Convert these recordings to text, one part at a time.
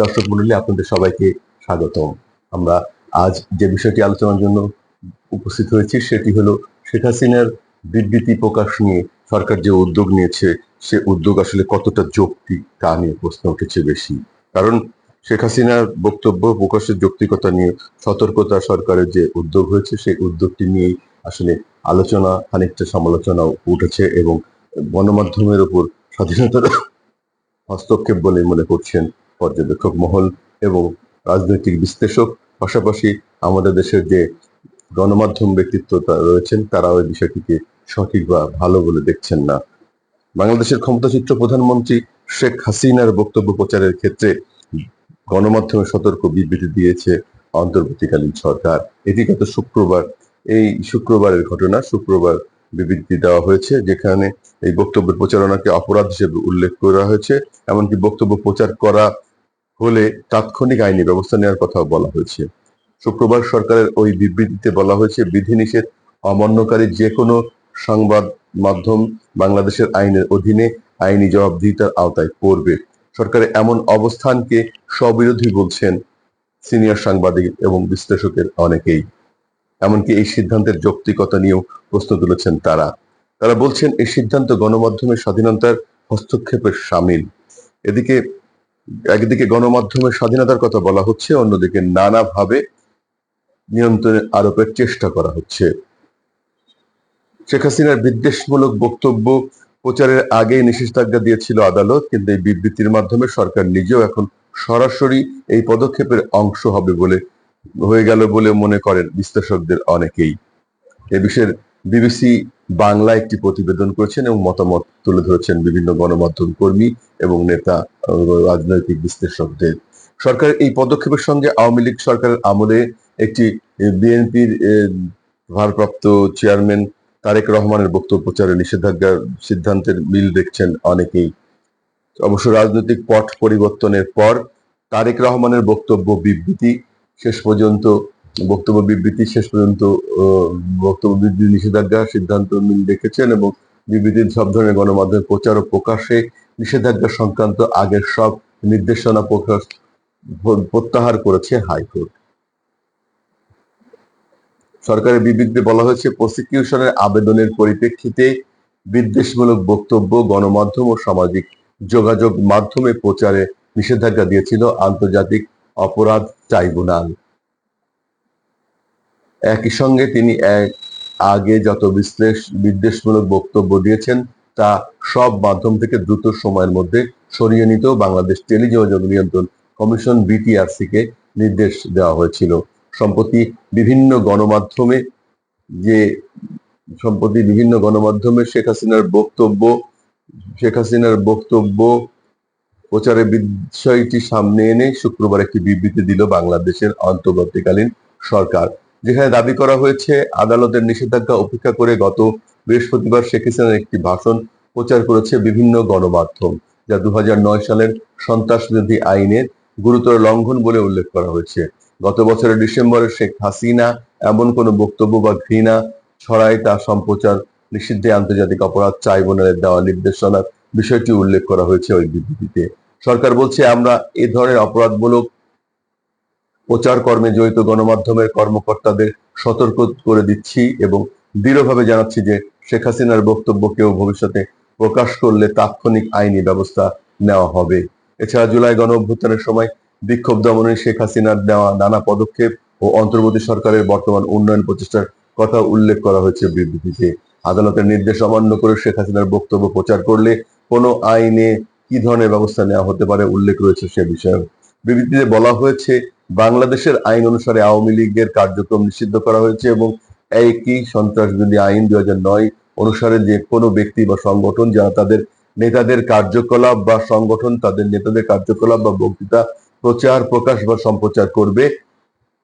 দর্শক মন্ডলী, আপনাদের সবাইকে স্বাগতম। আমরা আজ যে বিষয়টি আলোচনার জন্য উপস্থিত হয়েছি, সেটি হলো শেখ হাসিনার বিবৃতি প্রকাশ নিয়ে সরকার যে উদ্যোগ নিয়েছে, সে উদ্যোগ আসলে কতটা যৌক্তিক তা নিয়ে প্রশ্ন উঠেছে বেশি। কারণ শেখ হাসিনার বক্তব্য প্রকাশের যৌক্তিকতা নিয়ে সতর্কতা সরকারের যে উদ্যোগ হয়েছে, সেই উদ্যোগটি নিয়ে আসলে আলোচনা, খানিকটা সমালোচনাও উঠেছে এবং গণমাধ্যমের উপর স্বাধীনতার হস্তক্ষেপ বলে মনে করছেন পর্যবেক্ষক মহল এবং রাজনৈতিক বিশ্লেষক। পাশাপাশি আমাদের দেশের যে গণমাধ্যম ব্যক্তিত্ব রয়েছেন তারা ওই বিষয়টিকে সঠিক বা ভালো বলে দেখছেন না। বাংলাদেশের ক্ষমতাচিত্র প্রধানমন্ত্রী শেখ হাসিনার বক্তব্য প্রচারের ক্ষেত্রে গণমাধ্যমে সতর্ক বিবৃতি দিয়েছে অন্তর্বর্তীকালীন সরকার। এটি গত শুক্রবার, এই শুক্রবারের ঘটনা। শুক্রবার বিবৃতি দেওয়া হয়েছে, যেখানে এই বক্তব্যের প্রচারণাকে অপরাধ হিসেবে উল্লেখ করা হয়েছে, এমনকি বক্তব্য প্রচার করা হলে তাৎক্ষণিক আইনি ব্যবস্থা নেওয়ার কথাও বলা হয়েছে। শুক্রবার সরকারের ওই বিবৃতিতে বলা হয়েছে, বিধিনিষেধ অমান্যকারী যে কোনো সংবাদ মাধ্যম বাংলাদেশের আইনের অধীনে আইনি জবাবদিহিতার আওতায় পড়বে। সরকারের এমন অবস্থানকে স্ববিরোধী বলছেন সিনিয়র সাংবাদিক এবং বিশ্লেষকের অনেকেই। এমনকি এই সিদ্ধান্তের যৌক্তিকতা নিয়েও প্রশ্ন তুলেছেন তারা। তারা বলছেন, এই সিদ্ধান্ত গণমাধ্যমের স্বাধীনতার হস্তক্ষেপের সামিল। এদিকে, একদিকে গণমাধ্যমের স্বাধীনতার কথা বলা হচ্ছে, অন্যদিকে নানাভাবে নিয়ন্ত্রণে আরোপের চেষ্টা করা হচ্ছে। শেখ হাসিনার বিদ্বেষমূলক বক্তব্য প্রচারের আগেই নিষেধাজ্ঞা দিয়েছিল আদালত, কিন্তু এই বিবৃতির মাধ্যমে সরকার নিজেও এখন সরাসরি এই পদক্ষেপের অংশ হবে বলে হয়ে গেল বলে মনে করেন বিশ্লেষকদের অনেকেই। এ বিষয়ের বিবিসি বাংলা একটি প্রতিবেদন করেছেন এবং মতামত তুলে ধরেছেন বিভিন্ন গণমাধ্যম কর্মী এবং নেতা রাজনৈতিক বিশ্লেষকদের। সরকারের এই পদক্ষেপের সঙ্গে আওয়ামী লীগ সরকারের আমলে একটি বিএনপির ভারপ্রাপ্ত চেয়ারম্যান তারেক রহমানের বক্তব্য প্রচারে নিষেধাজ্ঞার সিদ্ধান্তের মিল দেখছেন অনেকেই। অবশ্য রাজনৈতিক পট পরিবর্তনের পর তারেক রহমানের বক্তব্য বিবৃতি শেষ পর্যন্ত বক্তব্য বিবৃতি, শেষ পর্যন্ত বক্তব্য বিবৃতি নিষেধাজ্ঞা, সিদ্ধান্ত দেখেছেন এবং বিবৃতির সব ধরনের গণমাধ্যমে প্রচার ও প্রকাশে নিষেধাজ্ঞা সংক্রান্ত আগের সব নির্দেশনা প্রকাশ, প্রত্যাহার করেছে হাইকোর্ট। সরকারের বিবৃতিতে বলা হয়েছে, প্রসিকিউশনের আবেদনের পরিপ্রেক্ষিতে বিদ্বেষমূলক বক্তব্য গণমাধ্যম ও সামাজিক যোগাযোগ মাধ্যমে প্রচারে নিষেধাজ্ঞা দিয়েছিল আন্তর্জাতিক অপরাধ ট্রাইব্যুনাল। একই সঙ্গে তিনি এক আগে যত বিশ্লেষ, বিদ্বেষমূলক বক্তব্য দিয়েছেন, তা সব মাধ্যম থেকে দ্রুত সময়ের মধ্যে সরিয়ে নিতেও বাংলাদেশ টেলিযোগাযোগ নিয়ন্ত্রণ কমিশন বিটিআরসি কে নির্দেশ দেওয়া হয়েছিল। সম্প্রতি বিভিন্ন গণমাধ্যমে যে, সম্প্রতি বিভিন্ন গণমাধ্যমে শেখ হাসিনার বক্তব্য, শেখ হাসিনার বক্তব্য প্রচারের বিষয়টি সামনে এনে শুক্রবার একটি বিবৃতি দিল বাংলাদেশের অন্তর্বর্তীকালীন সরকার, যেখানে দাবি করা হয়েছে আদালতের নিষেধাজ্ঞা উপেক্ষা করে গত বৃহস্পতিবার শেখ হাসিনার একটি ভাষণ প্রচার করেছে বিভিন্ন গণমাধ্যম, যা দু হাজার নয় সালের সন্ত্রাস বিরোধী আইনের গুরুতর লঙ্ঘন বলে উল্লেখ করা হয়েছে। গত বছরের ডিসেম্বরে শেখ হাসিনা এমন কোনো বক্তব্য বা ঘৃণা ছড়ায় তা সম্প্রচার নিষিদ্ধে আন্তর্জাতিক অপরাধ ট্রাইব্যুনালের দেওয়া নির্দেশনার বিষয়টি উল্লেখ করা হয়েছে ওই বিবৃতিতে। সরকার বলছে, আমরা এ ধরনের অপরাধমূলক প্রচার কর্মে জড়িত গণমাধ্যমের কর্মকর্তাদের সতর্ক করে দিচ্ছি এবং দৃঢ়ভাবে জানাচ্ছি যে শেখ হাসিনার বক্তব্য কেউ ভবিষ্যতে প্রকাশ করলে তাৎক্ষণিক আইনি ব্যবস্থা নেওয়া হবে। এছাড়া জুলাই গণ অভ্যুত্থানের সময় বিক্ষোভ দমনে শেখ হাসিনার নেওয়া নানা পদক্ষেপ ও অন্তর্বর্তী সরকারের বর্তমান উন্নয়ন প্রচেষ্টার কথা উল্লেখ করা হয়েছে বিবৃতিতে। আদালতের নির্দেশ অমান্য করে শেখ হাসিনার বক্তব্য প্রচার করলে কোনো আইনে কি ধরনের ব্যবস্থা নেওয়া হতে পারে? উল্লেখ রয়েছে সে বিষয়ে। বিবৃতিতে বলা হয়েছে, বাংলাদেশের আইন অনুসারে আওয়ামী লীগের কার্যক্রম নিষিদ্ধ করা হয়েছে এবং একই সন্ত্রাস বিরোধী আইন দুই নয় অনুসারে যে কোনো ব্যক্তি বা সংগঠন যারা তাদের নেতাদের কার্যকলাপ বা সংগঠন তাদের নেতাদের কার্যকলাপ বা বক্তৃতা, প্রচার, প্রকাশ বা সম্প্রচার করবে,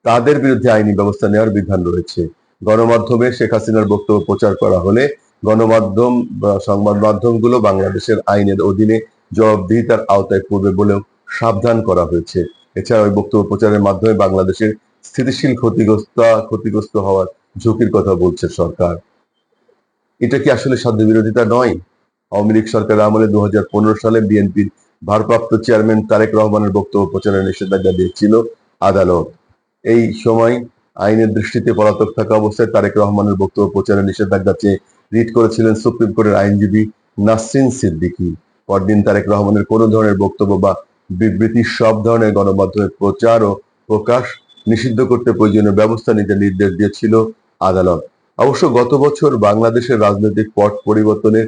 তাদের বিরুদ্ধে আইনি ব্যবস্থা নেওয়ার বিধান রয়েছে। গণমাধ্যমে শেখ হাসিনার বক্তব্য প্রচার করা হলে গণমাধ্যম বা সংবাদ মাধ্যমগুলো বাংলাদেশের আইনের অধীনে জবাবদিহিতার আওতায় পড়বে বলেও সাবধান করা হয়েছে। এছাড়া ওই বক্তব্য প্রচারের মাধ্যমে বাংলাদেশের স্থিতিশীল ক্ষতিগ্রস্ত ক্ষতিগ্রস্ত হওয়ার ঝুঁকির কথা বলছে সরকার। এটা কি আসলে সাধ্য বিরোধিতা নয়? আওয়ামী লীগ সরকার আমলে দু সালে বিএনপির ভারপ্রাপ্ত চেয়ারম্যান তারেক রহমানের বক্তব্য প্রচারের নিষেধাজ্ঞা দিয়েছিল আদালত। এই সময় আইনের দৃষ্টিতে পলাতক থাকা অবস্থায় তারেক রহমানের বক্তব্য প্রচারের নিষেধাজ্ঞা চেয়ে রিট করেছিলেন সুপ্রিম কোর্টের আইনজীবী নাসরিন সিদ্দিকী। পরদিন তারেক রহমানের কোনো ধরনের বক্তব্য বা বিবৃতি সব ধরনের গণমাধ্যমে প্রচার ও প্রকাশ নিষিদ্ধ করতে প্রয়োজনীয় ব্যবস্থা নিতে নির্দেশ দিয়েছিল আদালত। অবশ্য গত বছর বাংলাদেশের রাজনৈতিক পট পরিবর্তনের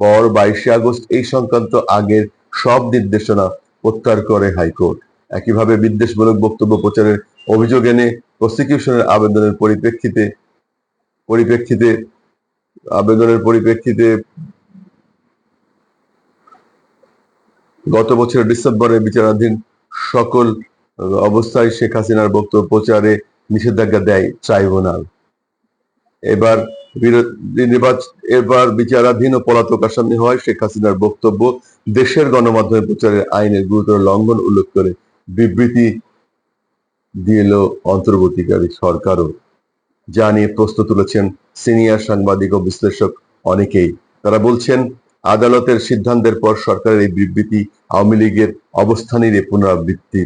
পর বাইশে আগস্ট এই সংক্রান্ত আগের সব নির্দেশনা প্রত্যাহার করে হাইকোর্ট। একইভাবে বিদ্বেষমূলক বক্তব্য প্রচারের অভিযোগ এনে প্রসিকিউশনের আবেদনের পরিপ্রেক্ষিতে পরিপ্রেক্ষিতে, আবেদনের পরিপ্রেক্ষিতে গত বছর ডিসেম্বরে বিচারাধীন সকল অবস্থায় শেখ হাসিনার বক্তব্য প্রচারে নিষেধাজ্ঞা দেয় ট্রাইব্যুনাল। এবার এবার বিচারাধীন ও পলাতক আসামি হয় শেখ হাসিনার বক্তব্য দেশের গণমাধ্যমে প্রচারের আইনের গুরুতর লঙ্ঘন উল্লেখ করে বিবৃতি দিল অন্তর্বর্তীকারী সরকারও। যা নিয়ে প্রশ্ন তুলেছেন সিনিয়র সাংবাদিক ও বিশ্লেষক অনেকেই। তারা বলছেন আদালতের সিদ্ধান্তের পর সরকারের এই বিবৃতি আওয়ামী লীগের অবস্থানের পুনরাবৃত্তি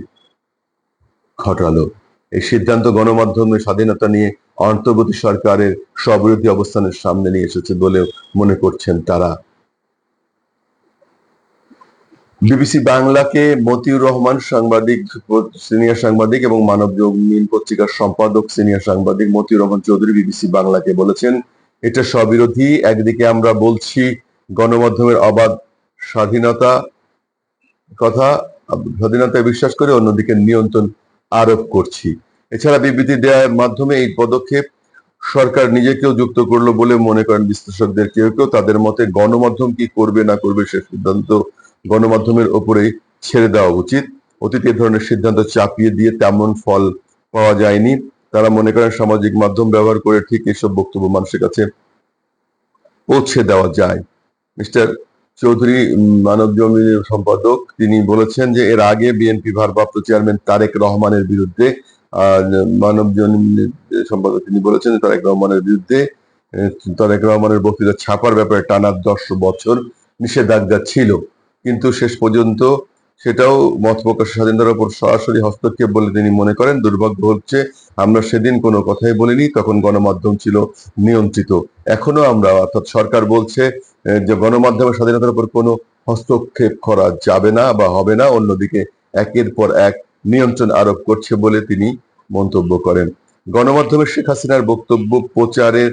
ঘটালো। এই সিদ্ধান্ত গণমাধ্যমের স্বাধীনতা নিয়ে অন্তর্বর্তী সরকারের স্ববিরোধী অবস্থানের সামনে নিয়ে এসেছে বলেও মনে করছেন তারা। বিবিসি বাংলাকে মতিউর রহমান সাংবাদিক, সিনিয়র সাংবাদিক এবং মানব জমিন পত্রিকার সম্পাদক সিনিয়র সাংবাদিক মতিউর রহমান চৌধুরী বিবিসি বাংলাকে বলেছেন, এটা স্ববিরোধী, একদিকে আমরা বলছি গণমাধ্যমের অবাধ স্বাধীনতা কথা, স্বাধীনতায় বিশ্বাস করে অন্যদিকে নিয়ন্ত্রণ আরোপ করছি। এছাড়া বিবৃতি দেওয়ার মাধ্যমে এই পদক্ষেপ সরকার নিজেকেও যুক্ত করল বলে মনে করেন বিশ্লেষকদের। কেউ কেউ তাদের মতে গণমাধ্যম কি করবে না করবে সে সিদ্ধান্ত গণমাধ্যমের ওপরেই ছেড়ে দেওয়া উচিত। অতীতে ধরনের সিদ্ধান্ত চাপিয়ে দিয়ে তেমন ফল পাওয়া যায়নি। তারা মনে করেন সামাজিক মাধ্যম ব্যবহার করে ঠিক এসব বক্তব্য মানুষের কাছে পৌঁছে দেওয়া যায়। মিস্টার চৌধুরী মানব জমিনের সম্পাদক, তিনি বলেছেন যে এর আগে বিএনপি ভারপ্রাপ্ত চেয়ারম্যান তারেক রহমানের বিরুদ্ধে মানব জমিনের সম্পাদক তিনি বলেছেন তারেক রহমানের বিরুদ্ধে তারেক রহমানের বক্তৃতা ছাপার ব্যাপারে টানা দশ বছর নিষেধাজ্ঞা ছিল। কিন্তু শেষ পর্যন্ত সেটাও মত প্রকাশের স্বাধীনতার উপর সরাসরি হস্তক্ষেপ বলে তিনি মনে করেন। দুর্ভাগ্য হচ্ছে, আমরা সেদিন কোনো কথাই বলিনি, তখন গণমাধ্যম ছিল নিয়ন্ত্রিত। এখনও আমরা, অর্থাৎ সরকার বলছে যে গণমাধ্যমের স্বাধীনতার উপর কোনো হস্তক্ষেপ করা যাবে না বা হবে না, অন্যদিকে একের পর এক নিয়ন্ত্রণ আরোপ করছে বলে তিনি মন্তব্য করেন। গণমাধ্যমে শেখ হাসিনার বক্তব্য প্রচারের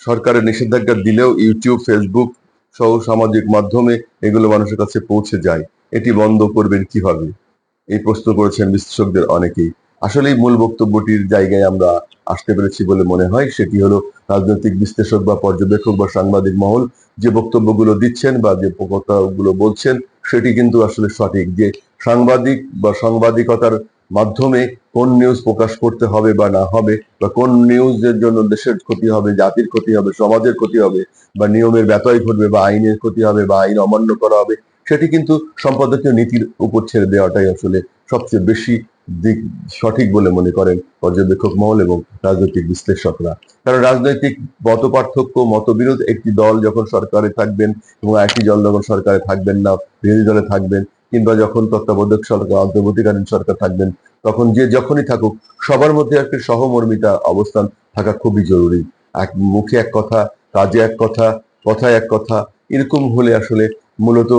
সরকারের নিষেধাজ্ঞা দিলেও ইউটিউব, ফেসবুক সহ সামাজিক মাধ্যমে এগুলো মানুষের কাছে পৌঁছে যায়। এটি বন্ধ করবেন কীভাবে? এই প্রশ্ন করেছেন বিশ্লেষকদের অনেকেই। আসলে এই মূল বক্তব্যটির জায়গায় আমরা আসতে পেরেছি বলে মনে হয়। সেটি হলো রাজনৈতিক বিশ্লেষক বা পর্যবেক্ষক বা সাংবাদিক মহল যে বক্তব্যগুলো দিচ্ছেন বা যে কথাগুলো বলছেন, সেটি কিন্তু আসলে সঠিক। যে সাংবাদিক বা সাংবাদিকতার মাধ্যমে কোন নিউজ প্রকাশ করতে হবে বা না হবে, বা কোন নিউজের জন্য দেশের ক্ষতি হবে, জাতির ক্ষতি হবে, সমাজের ক্ষতি হবে, বা নিয়মের ব্যতয় ঘটবে, বা আইনের ক্ষতি হবে, বা আইন অমান্য করা হবে সেটি কিন্তু সম্পাদকীয় নীতির উপর ছেড়ে দেওয়াটাই আসলে সবচেয়ে বেশি দিক সঠিক বলে মনে করেন পর্যবেক্ষক মহল এবং রাজনৈতিক বিশ্লেষকরা। কারণ রাজনৈতিক মত পার্থক্য মতবিরোধ একটি দল যখন সরকারে থাকবেন এবং একটি দল যখন সরকারে থাকবেন না, বিরোধী দলে থাকবেন কিংবা যখন তত্ত্বাবধায়ক সরকার, অন্তর্বর্তীকালীন সরকার থাকবেন, তখন যে যখনই থাকুক, সবার মধ্যে একটি সহমর্মিতা অবস্থান থাকা খুবই জরুরি। এক মুখে এক কথা, কাজে এক কথা, কথায় এক কথা, এরকম হলে আসলে মূলত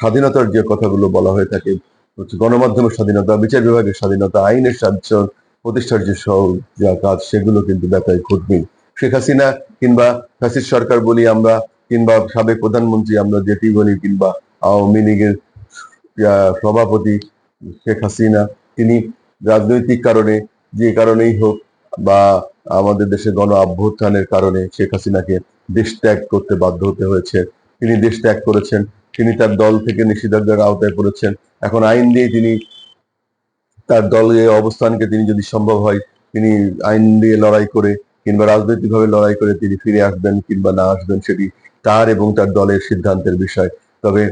স্বাধীনতার যে কথাগুলো বলা হয়ে থাকে, হচ্ছে গণমাধ্যমের স্বাধীনতা, বিচার বিভাগের স্বাধীনতা, আইনের স্বাধীন প্রতিষ্ঠার যে যা কাজ, সেগুলো কিন্তু ব্যথায় ঘটবেই শেখ হাসিনা কিংবা ফ্যাসিস সরকার বলি আমরা, কিংবা সাবেক প্রধানমন্ত্রী আমরা যেটি বলি, কিংবা আওয়ামী লীগের সভাপতি শেখ হাসিনা, তিনি রাজনৈতিক কারণে, যে কারণেই হোক, বা আমাদের দেশে গণ অভ্যুত্থানের কারণে শেখ হাসিনাকে দেশ ত্যাগ করতে বাধ্য হতে হয়েছে। তিনি দেশ ত্যাগ করেছেন। তিনি তার দল থেকে নিষেধাজ্ঞার আওতায় পড়েছেন। এখন আইন দিয়ে তিনি তার দলের অবস্থানকে তিনি যদি সম্ভব হয়, তিনি আইন দিয়ে লড়াই করে কিংবা রাজনৈতিকভাবে লড়াই করে তিনি ফিরে আসবেন কিংবা না আসবেন, সেটি তার এবং তার দলের সিদ্ধান্তের বিষয়। তবে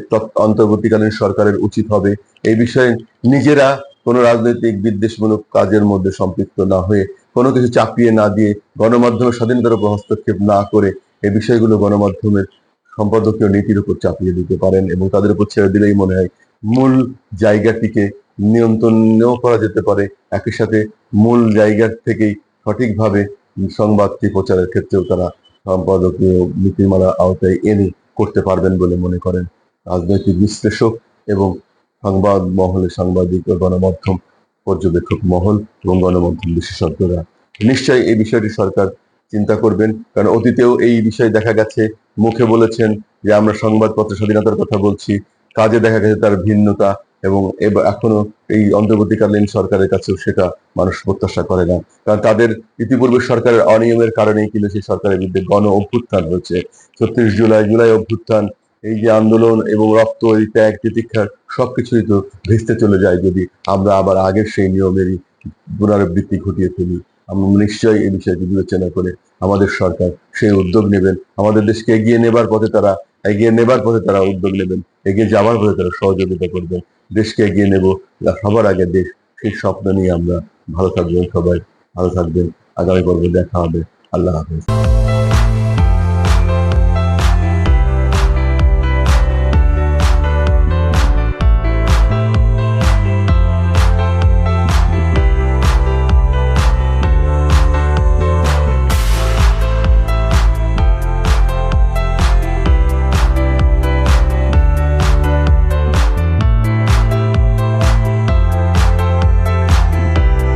অন্তর্বর্তীকালীন সরকারের উচিত হবে এই বিষয়ে নিজেরা কোনো রাজনৈতিক বিদ্বেষমূলক কাজের মধ্যে সম্পৃক্ত না হয়ে কোনো কিছু চাপিয়ে না দিয়ে গণমাধ্যমের স্বাধীনতার উপর হস্তক্ষেপ না করে এই বিষয়গুলো গণমাধ্যমের সম্পাদকীয় নীতির উপর চাপিয়ে দিতে পারেন এবং তাদের উপর ছেড়ে দিলেই মনে হয় মূল জায়গাটিকে নিয়ন্ত্রণও করা যেতে পারে। একই সাথে মূল জায়গা থেকেই সঠিকভাবে সংবাদটি প্রচারের ক্ষেত্রেও তারা সম্পাদকীয় নীতিমালা আওতায় এনে করতে পারবেন বলে মনে করেন রাজনৈতিক বিশ্লেষক এবং সংবাদ মহলে সাংবাদিক ও গণমাধ্যম পর্যবেক্ষক মহল এবং গণমাধ্যম বিশেষজ্ঞরা। নিশ্চয়ই এই বিষয়টি সরকার চিন্তা করবেন। কারণ অতীতেও এই বিষয়ে দেখা গেছে, মুখে বলেছেন যে আমরা সংবাদপত্র স্বাধীনতার কথা বলছি, কাজে দেখা গেছে তার ভিন্নতা এবং এখনও এই অন্তর্বর্তীকালীন সরকারের কাছেও সেটা মানুষ প্রত্যাশা করে না। কারণ তাদের ইতিপূর্বে সরকারের অনিয়মের কারণেই কিন্তু সেই সরকারের বিরুদ্ধে গণ অভ্যুত্থান হয়েছে। ছত্রিশ জুলাই জুলাই অভ্যুত্থান, এই যে আন্দোলন এবং রক্ত, এই ত্যাগ প্রতীক্ষার সবকিছুই তো ভেস্তে চলে যায় যদি আমরা আবার আগের সেই নিয়মেরই পুনরাবৃত্তি ঘটিয়ে ফেলি। আমরা নিশ্চয়ই এই বিষয়টি বিবেচনা করে আমাদের সরকার সেই উদ্যোগ নেবেন। আমাদের দেশকে এগিয়ে নেবার পথে তারা, এগিয়ে নেবার পথে তারা উদ্যোগ নেবেন, এগিয়ে যাবার পথে তারা সহযোগিতা করবেন। দেশকে এগিয়ে নেব সবার আগে দেশ, সেই স্বপ্ন নিয়ে আমরা ভালো থাকবেন সবাই, ভালো থাকবেন। আগামী পর্বে দেখা হবে। আল্লাহ হাফেজ।